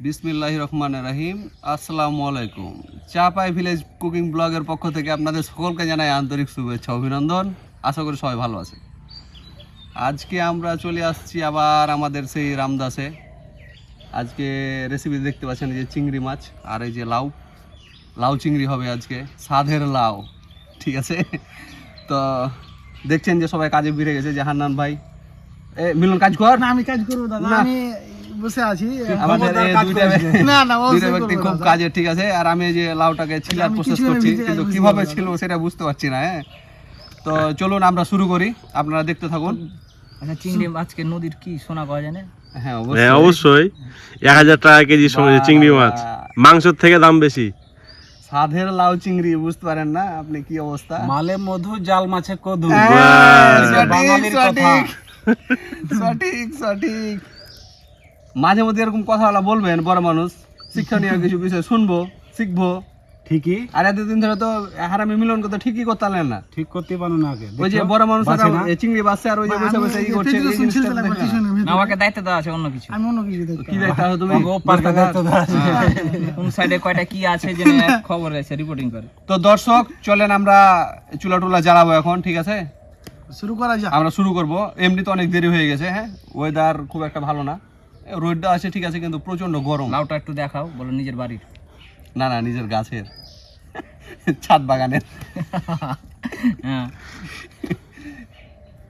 বিসমিল্লাহ রহমান রাহিম। আসসালামু আলাইকুম। চাপাই ভিলেজ কুকিং ব্লগের পক্ষ থেকে আপনাদের সকলকে জানাই আন্তরিক শুভেচ্ছা অভিনন্দন। আশা করি সবাই ভালো আছে আজকে আমরা চলে আসছি আবার আমাদের সেই রামদাসে। আজকে রেসিপি দেখতে পাচ্ছেন এই যে চিংড়ি মাছ আর এই যে লাউ। লাউ চিংড়ি হবে আজকে সাধের লাউ। ঠিক আছে? তো দেখছেন যে সবাই কাজে বেড়ে গেছে যে হান্নান ভাই। এ মিলন কাজ কর। না আমি কাজ করব দাদা। আমি বসে আছি আমাদের। না না দুইটা ব্যক্তি খুব। কাজে ঠিক আছে আর আমি যে লাউটাকে ছিলার প্রসেস করছি কিন্তু কীভাবে ছিল সেটা বুঝতে পারছি না হ্যাঁ। তো চলুন আমরা শুরু করি আপনারা দেখতে থাকুন। আচ্ছা চিংড়ি আজকে নদীর কি সোনা পাওয়া যায় না? হ্যাঁ হ্যাঁ অবশ্যই। এক হাজার টাকা কেজি চিংড়ি মাছ। মাংসের থেকে দাম বেশি। সাধের লাউ চিংড়ি বুঝতে পারেন না আপনি কি অবস্থা? মালে মধু জাল মাছে কদু। হ্যাঁ। সঠিক। সঠিক সঠিক। মাঝে মধ্যে এরকম কথা বলবেন বড় মানুষ শিক্ষণীয় কিছু বিষয় শুনব শিখব। ঠিকই। আর এতদিন ধরে তো হারামি মিলন কথা ঠিকই করতে পারলেন না। ঠিক করতে পারো না আগে। ওই যে বড় মানুষ চিংড়ি বাসছে আর ওই যে বসে বসে ই করছে আমাকে দায়িত্ব দেওয়া আছে অন্য কিছু। আমি অন্য কিছু কি দেখতে হবে তুমি? কোন সাইডে কয়টা কি আছে যে খবর আছে রিপোর্টিং করে? তো দর্শক চলেন আমরা চুলা টুলা জ্বালাবো এখন ঠিক আছে? শুরু করা যাক। আমরা শুরু করব। এমনি তো অনেক দেরি হয়ে গেছে হ্যাঁ? ওয়েদার খুব একটা ভালো না। রোদটা আছে ঠিক আছে কিন্তু প্রচণ্ড গরম। লাউটা একটু দেখাও বলো নিজের বাড়ির। না না নিজের গাছের। ছাদ বাগানের। হ্যাঁ।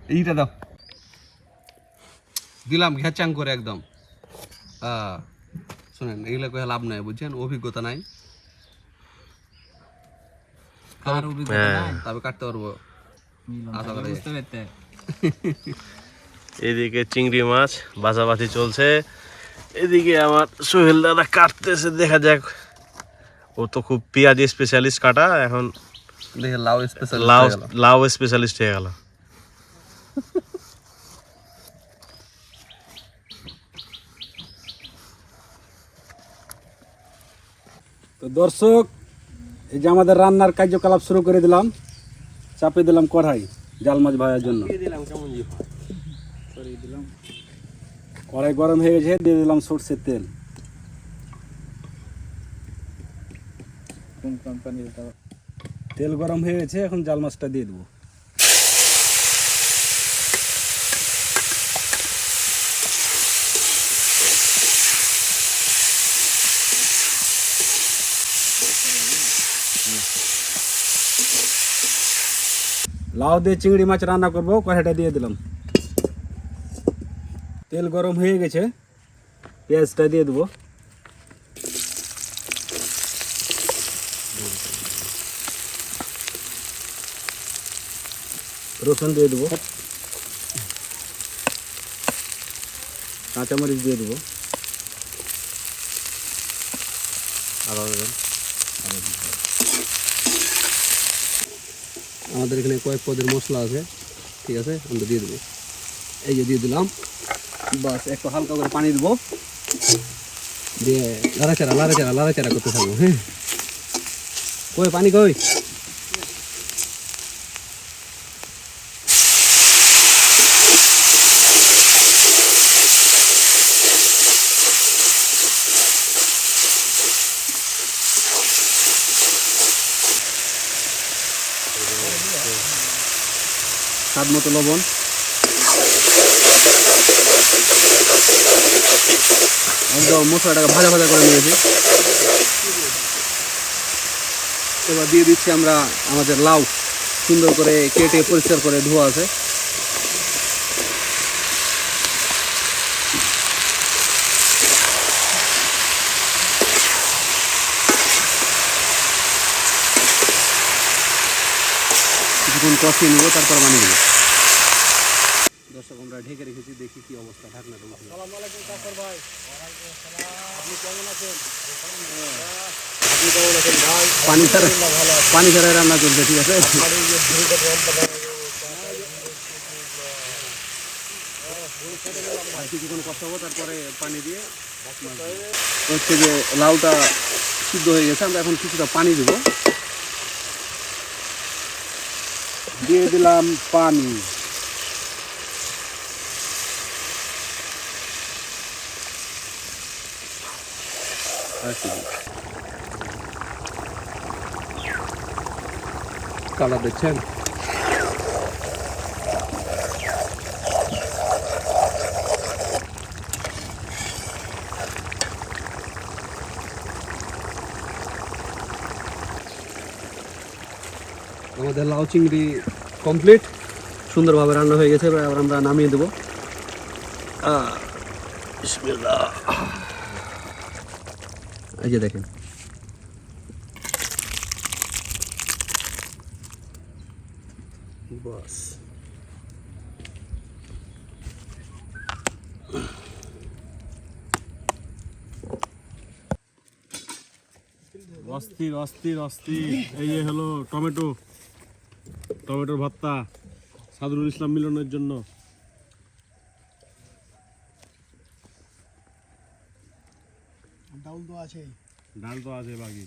এইটা দাও। দিলাম ঘেচাং করে একদম। আহ, শুনেন এগুলো কয়ে লাভ নাই বুঝছেন? অভিজ্ঞতা নাই। আর অভিজ্ঞতা নাই তবে কাটতে পারব। আশা করি। বুঝতে পারতে এদিকে চিংড়ি মাছ বাছাবাছি চলছে। এদিকে আমার সোহেল দাদা কাটতেছে দেখা যাক। ও তো খুব পেঁয়াজি স্পেশালিস্ট কাটা এখন দেখে লাউ স্পেশাল লাউ লাউ স্পেশালিস্ট হয়ে গেল। তো দর্শক এই যে আমাদের রান্নার কার্যকলাপ শুরু করে দিলাম। চাপিয়ে দিলাম কড়াই জাল মাছ ভাজার জন্য। কড়াই গরম হয়ে গেছে দিয়ে দিলাম সর্ষের তেল। কোন কোম্পানির তেল গরম হয়ে গেছে এখন জাল মাছটা দিয়ে দেবো। লাউ দিয়ে চিংড়ি মাছ রান্না করব কড়াইটা দিয়ে দিলাম। তেল গরম হয়ে গেছে। পেঁয়াজটা দিয়ে দেবো। রসুন দিয়ে দেবো। কাঁচামরিচ দিয়ে দেবো। আমাদের এখানে কয়েক পদের মশলা আছে। ঠিক আছে? আমরা দিয়ে দেবো। এই যে দিয়ে দিলাম। বাস একটু হালকা করে পানি দেবো। দিয়ে লাড়াচাড়া লাড়াচাড়া লাড়াচাড়া করতে থাকব হ্যাঁ? কই পানি কই? স্বাদ মতো লবণ। একদম মশলাটাকে ভাজা ভাজা করে নিয়েছি। এবার দিয়ে দিচ্ছি আমরা আমাদের লাউ। সুন্দর করে কেটে পরিষ্কার করে ধোয়া আছে। কিছুক্ষণ কষিয়ে নেব, তারপর বানিয়ে দেবো দর্শক আমরা ঢেকে রেখেছি দেখি কি অবস্থা ঢাকনাটা উঠিয়ে। পানি ছাড়া পানি ছাড়া রান্না করছে ঠিক আছে? কিছুক্ষণ কষ্ট হব তারপরে পানি দিয়ে হচ্ছে যে লাউটা সিদ্ধ হয়ে গেছে আমরা এখন কিছুটা পানি দেবো। দিয়ে দিলাম পানি। কালার দেখছেন আমাদের লাউ চিংড়ি কমপ্লিট সুন্দরভাবে রান্না হয়ে গেছে, এবার আমরা নামিয়ে দেবো। বিসমিল্লাহ। এই যে দেখেন। বাস। অস্থির অস্থির অস্থির। এই যে হলো টমেটো। টমেটোর ভর্তা। সাদরুল ইসলাম মিলনের জন্য। ডাল তো আছে বাকি।